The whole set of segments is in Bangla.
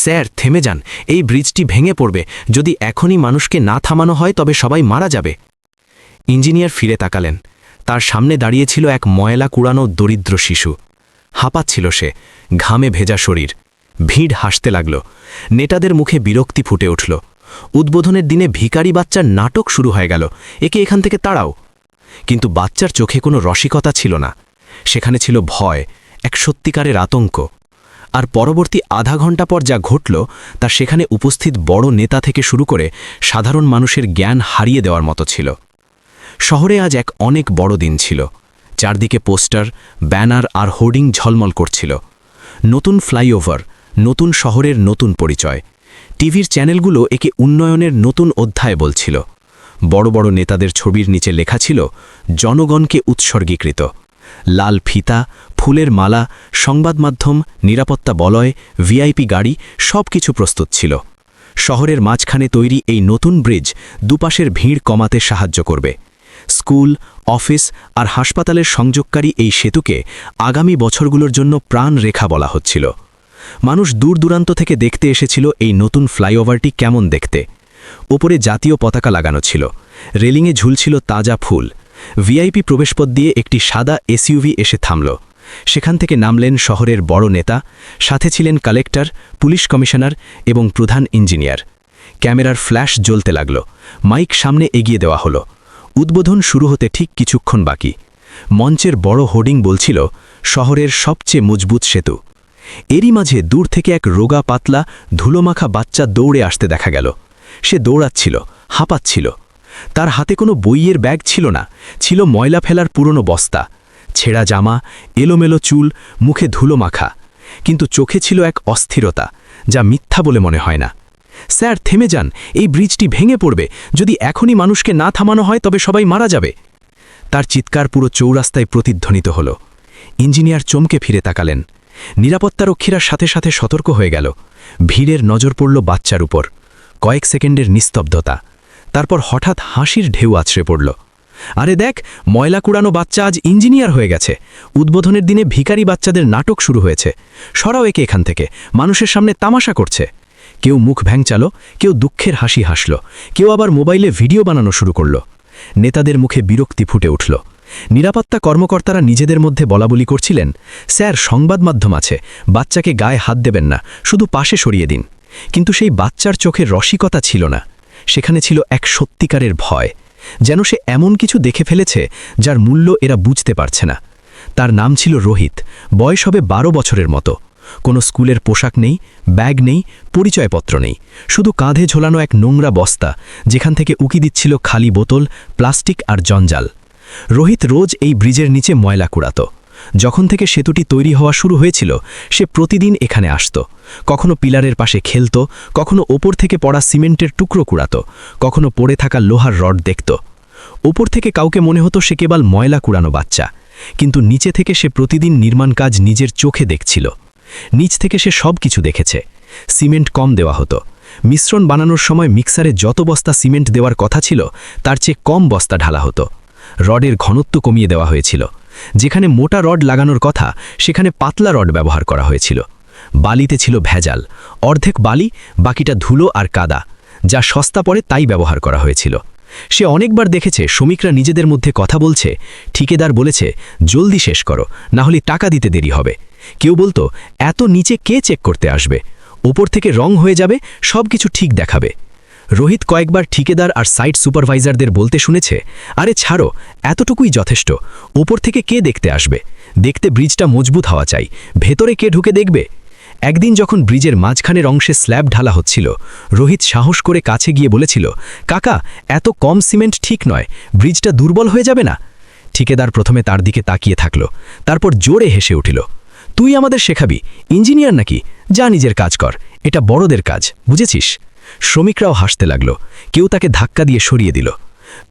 স্যার, থেমে যান। এই ব্রিজটি ভেঙে পড়বে। যদি এখনই মানুষকে না থামানো হয়, তবে সবাই মারা যাবে। ইঞ্জিনিয়ার ফিরে তাকালেন। তার সামনে দাঁড়িয়েছিল এক ময়লা কুড়ানো দরিদ্র শিশু। হাঁপাচ্ছিল সে। ঘামে ভেজা শরীর। ভিড় হাসতে লাগল। নেতাদের মুখে বিরক্তি ফুটে উঠল। উদ্বোধনের দিনে ভিকারি বাচ্চার নাটক শুরু হয়ে গেল। একে এখান থেকে তাড়াও। কিন্তু বাচ্চার চোখে কোনো রসিকতা ছিল না। সেখানে ছিল ভয়, এক সত্যিকারের আতঙ্ক। আর পরবর্তী আধা ঘণ্টা পর যা ঘটল, তা সেখানে উপস্থিত বড় নেতা থেকে শুরু করে সাধারণ মানুষের জ্ঞান হারিয়ে দেওয়ার মতো ছিল। শহরে আজ এক অনেক বড় দিন ছিল। চারদিকে পোস্টার, ব্যানার আর হোর্ডিং ঝলমল করছিল। নতুন ফ্লাইওভার, নতুন শহরের নতুন পরিচয়। টিভির চ্যানেলগুলো একে উন্নয়নের নতুন অধ্যায় বলছিল। বড় বড় নেতাদের ছবির নিচে লেখা ছিল, জনগণকে উৎসর্গীকৃত। লাল ফিতা, ফুলের মালা, সংবাদ মাধ্যম, নিরাপত্তা বলয়, ভিআইপি গাড়ি সব কিছু প্রস্তুত ছিল। শহরের মাঝখানে তৈরি এই নতুন ব্রিজ দুপাশের ভিড় কমাতে সাহায্য করবে। স্কুল, অফিস আর হাসপাতালের সংযোগকারী এই সেতুকে আগামী বছরগুলোর জন্য প্রাণ রেখা বলা হচ্ছিল। মানুষ দূর দূরান্ত থেকে দেখতে এসেছিল এই নতুন ফ্লাইওভারটি কেমন দেখতে। ওপরে জাতীয় পতাকা লাগানো ছিল। রেলিংয়ে ঝুলছিল তাজা ফুল। ভিআইপি প্রবেশপথ দিয়ে একটি সাদা এসইউভি এসে থামল। সেখান থেকে নামলেন শহরের বড় নেতা, সাথে ছিলেন কালেক্টর, পুলিশ কমিশনার এবং প্রধান ইঞ্জিনিয়ার। ক্যামেরার ফ্ল্যাশ জ্বলতে লাগল। মাইক সামনে এগিয়ে দেওয়া হলো। উদ্বোধন শুরু হতে ঠিক কিছুক্ষণ বাকি। মঞ্চের বড় হোর্ডিং বলছিল, শহরের সবচেয়ে মজবুত সেতু। এরই মাঝে দূর থেকে এক রোগা পাতলা, ধুলোমাখা বাচ্চা দৌড়ে আসতে দেখা গেল। সে দৌড়াচ্ছিল, হাঁপাচ্ছিল। তার হাতে কোনো বইয়ের ব্যাগ ছিল না, ছিল ময়লা ফেলার পুরনো বস্তা, ছেঁড়া জামা, এলোমেলো চুল, মুখে ধুলো মাখা। কিন্তু চোখে ছিল এক অস্থিরতা, যা মিথ্যা বলে মনে হয় না। স্যার, থেমে যান, এই ব্রিজটি ভেঙে পড়বে, যদি এখনই মানুষকে না থামানো হয়, তবে সবাই মারা যাবে। তার চিৎকার পুরো চৌরাস্তায় প্রতিধ্বনিত হল। ইঞ্জিনিয়ার চমকে ফিরে তাকালেন। নিরাপত্তারক্ষীরা সাথে সাথে সতর্ক হয়ে গেল। ভিড়ের নজর পড়ল বাচ্চার উপর। কয়েক সেকেন্ডের নিস্তব্ধতা। তারপর হঠাৎ হাসির ঢেউ আছড়ে পড়ল। আরে দেখ, ময়লা কুড়ানো বাচ্চা আজ ইঞ্জিনিয়ার হয়ে গেছে। উদ্বোধনের দিনে ভিখারি বাচ্চাদের নাটক শুরু হয়েছে। সরাও একে এখান থেকে, মানুষের সামনে তামাশা করছে। কেউ মুখ ভ্যাংচালো, কেউ দুঃখের হাসি হাসল, কেউ আবার মোবাইলে ভিডিও বানানো শুরু করল। নেতাদের মুখে বিরক্তি ফুটে উঠল। নিরাপত্তা কর্মকর্তারা নিজেদের মধ্যে বলাবলি করছিলেন, স্যার, সংবাদ মাধ্যম আছে, বাচ্চাকে গায়ে হাত দেবেন না, শুধু পাশে সরিয়ে দিন। কিন্তু সেই বাচ্চার চোখে রসিকতা ছিল না। সেখানে ছিল এক সত্যিকারের ভয়, যেন সে এমন কিছু দেখে ফেলেছে যার মূল্য এরা বুঝতে পারছে না। তার নাম ছিল রোহিত, বয়স হবে বারো বছরের মতো। কোনো স্কুলের পোশাক নেই, ব্যাগ নেই, পরিচয়পত্র নেই। শুধু কাঁধে ঝোলানো এক নোংরা বস্তা, যেখান থেকে উকি দিচ্ছিল খালি বোতল, প্লাস্টিক আর জঞ্জাল। রোহিত রোজ এই ব্রিজের নিচে ময়লা কুড়াত। যখন থেকে সেতুটি তৈরি হওয়া শুরু হয়েছিল, সে প্রতিদিন এখানে আসত। কখনো পিলারের পাশে খেলত, কখনো ওপর থেকে পড়া সিমেন্টের টুকরো কুড়াত, কখনো পড়ে থাকা লোহার রড দেখত। ওপর থেকে কাউকে মনে হতো সে কেবল ময়লা কুড়ানো বাচ্চা, কিন্তু নিচে থেকে সে প্রতিদিন নির্মাণ কাজ নিজের চোখে দেখছিল। নিচ থেকে সে সব কিছু দেখেছে। সিমেন্ট কম দেওয়া হতো। মিশ্রণ বানানোর সময় মিক্সারে যত বস্তা সিমেন্ট দেওয়ার কথা ছিল, তার চেয়ে কম বস্তা ঢালা হতো। রডের ঘনত্ব কমিয়ে দেওয়া হয়েছিল। যেখানে মোটা রড লাগানোর কথা, সেখানে পাতলা রড ব্যবহার করা হয়েছিল। বালিতে ছিল ভেজাল, অর্ধেক বালি, বাকিটা ধুলো আর কাদা, যা সস্তা পড়ে তাই ব্যবহার করা হয়েছিল। সে অনেকবার দেখেছে, শ্রমিকরা নিজেদের মধ্যে কথা বলছে, ঠিকেদার বলেছে, জলদি শেষ করো, না হলে টাকা দিতে দেরি হবে। কেউ বলতো, এত নিচে কে চেক করতে আসবে? ওপর থেকে রং হয়ে যাবে সব কিছু ঠিক দেখাবে। রোহিত কয়েকবার ঠিকেদার আর সাইট সুপারভাইজারদের বলতে শুনেছে, আরে ছাড়ো, এতটুকুই যথেষ্ট। ওপর থেকে কে দেখতে আসবে? দেখতে ব্রিজটা মজবুত হওয়া চাই। ভেতরে কে ঢুকে দেখবে? একদিন যখন ব্রিজের মাঝখানের অংশে স্ল্যাব ঢালা হচ্ছিল, রোহিত সাহস করে কাছে গিয়ে বলেছিল, কাকা, এত কম সিমেন্ট ঠিক নয়, ব্রিজটা দুর্বল হয়ে যাবে না? ঠিকেদার প্রথমে তার দিকে তাকিয়ে থাকল, তারপর জোরে হেসে উঠিল, তুই আমাদের শেখাবি, ইঞ্জিনিয়ার নাকি? যা নিজের কাজ কর, এটা বড়দের কাজ, বুঝেছিস? শ্রমিকরাও হাসতে লাগল। কেউ তাকে ধাক্কা দিয়ে সরিয়ে দিল।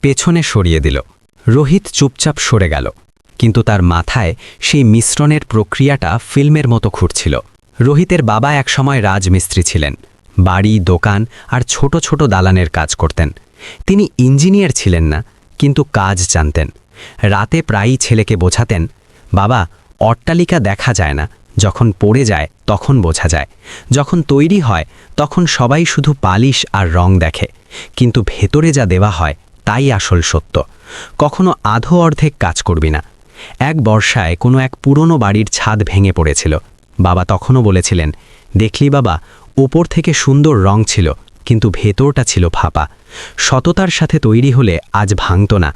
পেছনে সরিয়ে দিল। রোহিত চুপচাপ সরে গেল। কিন্তু তার মাথায় সেই মিশ্রণের প্রক্রিয়াটা ফিল্মের মতো ঘুরছিল। রোহিতের বাবা একসময় রাজমিস্ত্রি ছিলেন। বাড়ি, দোকান আর ছোট ছোট দালানের কাজ করতেন। তিনি ইঞ্জিনিয়ার ছিলেন না, কিন্তু কাজ জানতেন। রাতে প্রায়ই ছেলেকে বোঝাতেন, বাবা, অট্টালিকা দেখা যায় না। যখন পড়ে যায়, তখন বোঝা যায়। যখন তৈরি হয়, তখন সবাই শুধু পালিশ আর রং দেখে। কিন্তু ভেতরে যা দেওয়া হয়, তাই আসল সত্য। কখনো আধো অর্ধেক কাজ করবি না। এক বর্ষায় কোনো এক পুরনো বাড়ির ছাদ ভেঙে পড়েছিল। বাবা তখনও বলেছিলেন, দেখলি বাবা, ওপর থেকে সুন্দর রং ছিল, কিন্তু ভেতরটা ছিল ফাঁপা। সততার সাথে তৈরি হলে আজ ভাঙত না।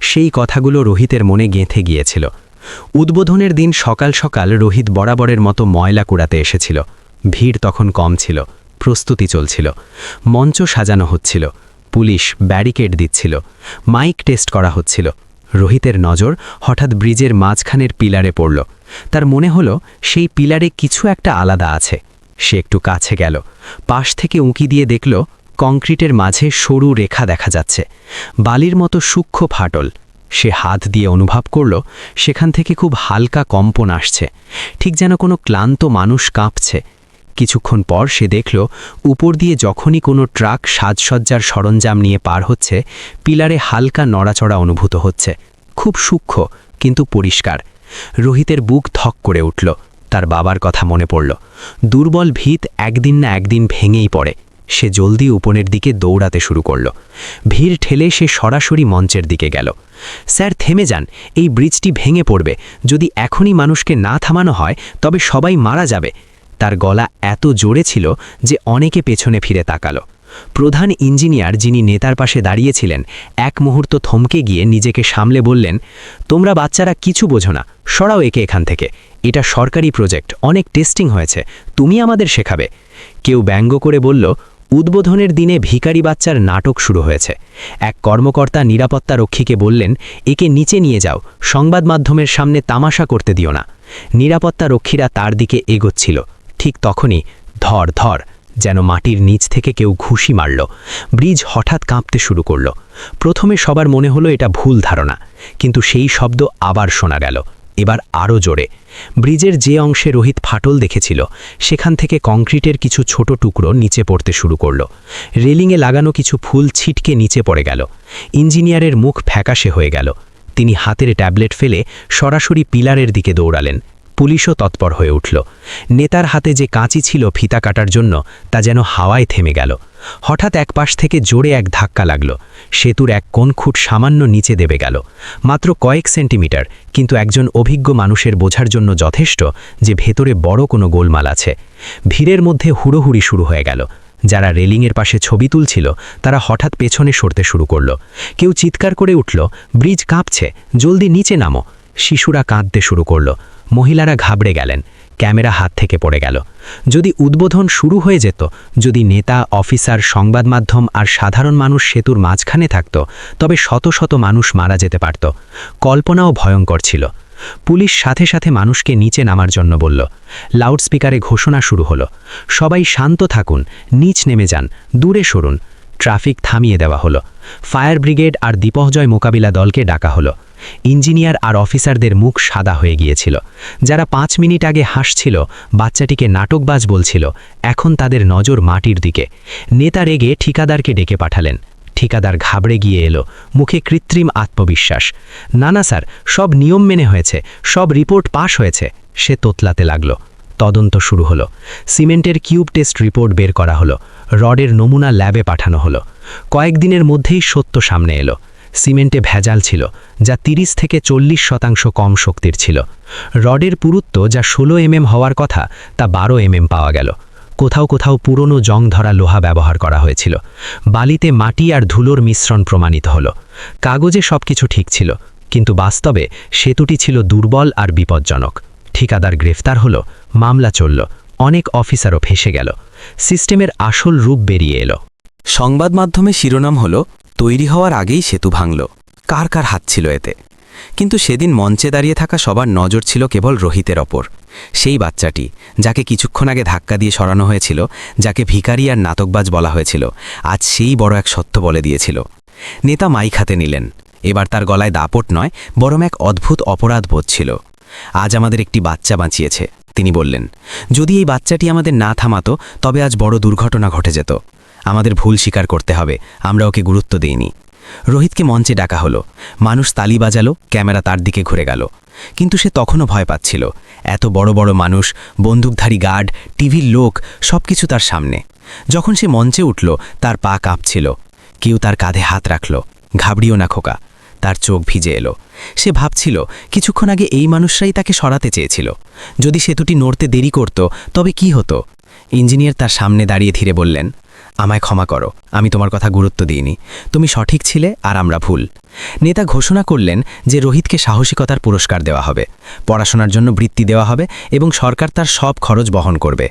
সেই কথাগুলো রোহিতের মনে গেঁথে গিয়েছিল। উদ্বোধনের দিন সকাল সকাল রোহিত বরাবরের মতো ময়লা কুড়াতে এসেছিল। ভিড় তখন কম ছিল, প্রস্তুতি চলছিল। মঞ্চ সাজানো হচ্ছিল, পুলিশ ব্যারিকেড দিচ্ছিল, মাইক টেস্ট করা হচ্ছিল। রোহিতের নজর হঠাৎ ব্রিজের মাঝখানের পিলারে পড়ল। তার মনে হলো, সেই পিলারে কিছু একটা আলাদা আছে। সে একটু কাছে গেল, পাশ থেকে উঁকি দিয়ে দেখল, কংক্রিটের মাঝে সরু রেখা দেখা যাচ্ছে। বালির মতো সূক্ষ্ম ফাটল। সে হাত দিয়ে অনুভব করল, সেখান থেকে খুব হালকা কম্পন আসছে। ঠিক যেন কোনো ক্লান্ত মানুষ কাঁপছে। কিছুক্ষণ পর সে দেখল, উপর দিয়ে যখনই কোনো ট্রাক সাজসজ্জার সরঞ্জাম নিয়ে পার হচ্ছে, পিলারে হালকা নড়াচড়া অনুভূত হচ্ছে। খুব সূক্ষ্ম, কিন্তু পরিষ্কার। রোহিতের বুক থক করে উঠল। তার বাবার কথা মনে পড়ল। দুর্বল ভিত একদিন না একদিন ভেঙেই পড়ে। সে জলদি উপনের দিকে দৌড়াতে শুরু করল। ভিড় ঠেলে সে সরাসরি মঞ্চের দিকে গেল। স্যার, থেমে যান। এই ব্রিজটি ভেঙে পড়বে। যদি এখনই মানুষকে না থামানো হয়, তবে সবাই মারা যাবে। তার গলা এত জোরে ছিল যে অনেকে পেছনে ফিরে তাকালো। প্রধান ইঞ্জিনিয়ার যিনি নেতার পাশে দাঁড়িয়েছিলেন, এক মুহূর্ত থমকে গিয়ে নিজেকে সামলে বললেন, তোমরা বাচ্চারা কিছু বোঝো না। সরাও একে এখান থেকে। এটা সরকারি প্রজেক্ট। অনেক টেস্টিং হয়েছে। তুমি আমাদের শেখাবে। কেউ ব্যঙ্গ করে বলল উদ্বোধনের দিনে ভিখারি বাচ্চার নাটক শুরু হয়েছে। এক কর্মকর্তা নিরাপত্তা রক্ষীকে বললেন, একে নিচে নিয়ে যাও, সংবাদ মাধ্যমের সামনে তামাশা করতে দিও না। নিরাপত্তা রক্ষীরা তার দিকে এগোচ্ছিল। ঠিক তখনই ধর ধর যেন মাটির নিচ থেকে কেউ ঘুষি মারল। ব্রিজ হঠাৎ কাঁপতে শুরু করল। প্রথমে সবার মনে হলো এটা ভুল ধারণা, কিন্তু সেই শব্দ আবার শোনা গেল। এবার আরও জোরে ব্রিজের যে অংশে রোহিত ফাটল দেখেছিল, সেখান থেকে কংক্রিটের কিছু ছোট টুকরো নিচে পড়তে শুরু করল। রেলিংয়ে লাগানো কিছু ফুল ছিটকে নিচে পড়ে গেল। ইঞ্জিনিয়ারের মুখ ফ্যাকাশে হয়ে গেল। তিনি হাতের ট্যাবলেট ফেলে সরাসরি পিলারের দিকে দৌড়ালেন। পুলিশও তৎপর হয়ে উঠল। নেতার হাতে যে কাঁচি ছিল ফিতা কাটার জন্য, তা যেন হাওয়ায় থেমে গেল। হঠাৎ এক পাশ থেকে জোরে এক ধাক্কা লাগল। সেতুর এক কোন খুঁট সামান্য নিচে দেবে গেল। মাত্র কয়েক সেন্টিমিটার, কিন্তু একজন অভিজ্ঞ মানুষের বোঝার জন্য যথেষ্ট যে ভেতরে বড় কোনো গোলমাল আছে। ভিড়ের মধ্যে হুড়োহুড়ি শুরু হয়ে গেল। যারা রেলিংয়ের পাশে ছবি তুলছিল, তারা হঠাৎ পেছনে সরতে শুরু করল। কেউ চিৎকার করে উঠল, ব্রিজ কাঁপছে, জলদি নিচে নামো। শিশুরা কাঁদতে শুরু করল। মহিলারা ঘাবড়ে গেলেন, ক্যামেরা হাত থেকে পড়ে গেল। যদি উদ্বোধন শুরু হয়ে যেত, যদি নেতা, অফিসার, সংবাদ মাধ্যম আর সাধারণ মানুষ সেতুর মাঝখানে থাকত, তবে শত শত মানুষ মারা যেতে পারত। কল্পনাও ভয়ঙ্কর ছিল। পুলিশ সাথে সাথে মানুষকে নিচে নামার জন্য বলল, লাউডস্পিকারে ঘোষণা শুরু হলো। সবাই শান্ত থাকুন, নিচ নেমে যান, দূরে সরুন। ট্রাফিক থামিয়ে দেওয়া হলো। ফায়ার ব্রিগেড আর দীপহজয় মোকাবিলা দলকে ডাকা হলো। ইঞ্জিনিয়ার আর অফিসারদের মুখ সাদা হয়ে গিয়েছিল। যারা পাঁচ মিনিট আগে হাসছিল, বাচ্চাটিকে নাটকবাজ বলছিল, এখন তাদের নজর মাটির দিকে। নেতা রেগে ঠিকাদারকে ডেকে পাঠালেন। ঠিকাদার ঘাবড়ে গিয়ে এলো, মুখে কৃত্রিম আত্মবিশ্বাস। না না স্যার, সব নিয়ম মেনে হয়েছে, সব রিপোর্ট পাশ হয়েছে, সে তোতলাতে লাগল। তদন্ত শুরু হলো। সিমেন্টের কিউব টেস্ট রিপোর্ট বের করা হলো। রডের নমুনা ল্যাবে পাঠানো হলো। কয়েকদিনের মধ্যেই সত্য সামনে এলো। সিমেন্টে ভেজাল ছিল, যা ৩০ থেকে চল্লিশ শতাংশ কম শক্তির ছিল। রডের পুরুত্ব যা ষোলো এমএম হওয়ার কথা, তা বারো এমএম পাওয়া গেল। কোথাও কোথাও পুরনো জং ধরা লোহা ব্যবহার করা হয়েছিল। বালিতে মাটি আর ধুলোর মিশ্রণ প্রমাণিত হল। কাগজে সবকিছু ঠিক ছিল, কিন্তু বাস্তবে সেতুটি ছিল দুর্বল আর বিপজ্জনক। ঠিকাদার গ্রেফতার হলো, মামলা চলল, অনেক অফিসারও ফেসে গেল। সিস্টেমের আসল রূপ বেরিয়ে এলো। সংবাদ মাধ্যমে শিরোনাম হল, তৈরি হওয়ার আগেই সেতু ভাঙল। কার কার হাত ছিল এতে? কিন্তু সেদিন মঞ্চে দাঁড়িয়ে থাকা সবার নজর ছিল কেবল রোহিতের ওপর। সেই বাচ্চাটি, যাকে কিছুক্ষণ আগে ধাক্কা দিয়ে সরানো হয়েছিল, যাকে ভিকারি আর নাটকবাজ বলা হয়েছিল, আজ সেই বড় এক সত্য বলে দিয়েছিল। নেতা মাইক হাতে নিলেন। এবার তার গলায় দাপট নয়, বরং এক অদ্ভুত অপরাধ বোধ ছিল। আজ আমাদের একটি বাচ্চা বাঁচিয়েছে, তিনি বললেন। যদি এই বাচ্চাটি আমাদের না থামাতো, তবে আজ বড় দুর্ঘটনা ঘটে যেত। আমাদের ভুল স্বীকার করতে হবে, আমরা ওকে গুরুত্ব দিইনি। রোহিতকে মঞ্চে ডাকা হলো। মানুষ তালি বাজালো, ক্যামেরা তার দিকে ঘুরে গেল। কিন্তু সে তখনও ভয় পাচ্ছিল। এত বড় বড় মানুষ, বন্দুকধারী গার্ড, টিভির লোক, সবকিছু তার সামনে। যখন সে মঞ্চে উঠল, তার পা কাঁপছিল। কেউ তার কাঁধে হাত রাখল। ঘাবড়িও না খোকা। তার চোখ ভিজে এলো। সে ভাবছিল, কিছুক্ষণ আগে এই মানুষরাই তাকে সরাতে চেয়েছিল। যদি সেতুটি নড়তে দেরি করত, তবে কি হতো? ইঞ্জিনিয়ার তার সামনে দাঁড়িয়ে ধীরে বললেন আমায় ক্ষমা করো, আমি তোমার কথা গুরুত্ব দিইনি। তুমি সঠিক ছিলে আর আমরা ভুল। নেতা ঘোষণা করলেন যে রোহিতকে সাহসিকতার পুরস্কার দেওয়া হবে, পড়াশোনার জন্য বৃত্তি দেওয়া হবে এবং সরকার তার সব খরচ বহন করবে।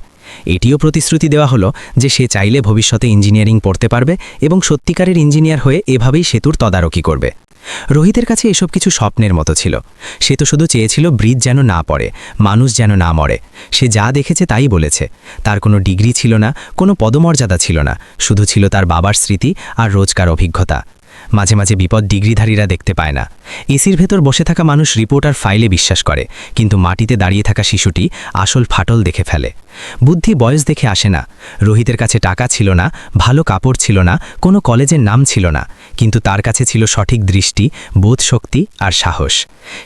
এটিও প্রতিশ্রুতি দেওয়া হলো যে সে চাইলে ভবিষ্যতে ইঞ্জিনিয়ারিং পড়তে পারবে এবং সত্যিকারের ইঞ্জিনিয়ার হয়ে এভাবেই সেতুর তদারকি করবে। রোহিতের কাছে এসব কিছু স্বপ্নের মতো ছিল। সে তো শুধু চেয়েছিল ব্রিজ যেন না পড়ে, মানুষ যেন না মরে। সে যা দেখেছে তাই বলেছে। তার কোনো ডিগ্রি ছিল না, কোনো পদমর্যাদা ছিল না, শুধু ছিল তার বাবার স্মৃতি আর রোজকার অভিজ্ঞতা। মাঝে মাঝে বিপদ ডিগ্রিধারীরা দেখতে পায় না। এসির ভেতর বসে থাকা মানুষ রিপোর্ট আর ফাইলে বিশ্বাস করে, কিন্তু মাটিতে দাঁড়িয়ে থাকা শিশুটি আসল ফাটল দেখে ফেলে। বুদ্ধি বয়স দেখে আসে না। রোহিতের কাছে টাকা ছিল না, ভালো কাপড় ছিল না, কোনো কলেজের নাম ছিল না। কিন্তু তার কাছে ছিল সঠিক দৃষ্টি, বোধ শক্তি আর সাহস।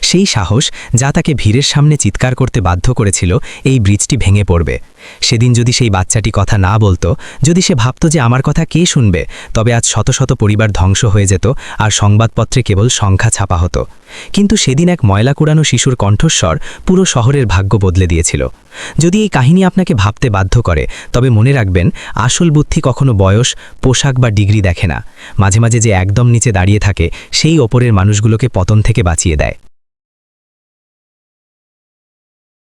সেই সাহস যা তাকে ভিড়ের সামনে চিৎকার করতে বাধ্য করেছিল, এই ব্রিজটি ভেঙে পড়বে। সেদিন যদি সেই বাচ্চাটি কথা না বলতো, যদি সে ভাবত যে আমার কথা কে শুনবে, তবে আজ শত শত পরিবার ধ্বংস হয়ে যেত আর সংবাদপত্রে কেবল সংখ্যা ছাপা হতো। কিন্তু সেদিন এক ময়লা কুড়ানো শিশুর কণ্ঠস্বর পুরো শহরের ভাগ্য বদলে দিয়েছিল। যদি এই কাহিনী আপনাকে ভাবতে বাধ্য করে, তবে মনে রাখবেন, আসল বুদ্ধি কখনো বয়স, পোশাক বা ডিগ্রি দেখে না। মাঝে মাঝে যে একদম নিচে দাঁড়িয়ে থাকে, সেই ওপরের মানুষগুলোকে পতন থেকে বাঁচিয়ে দেয়।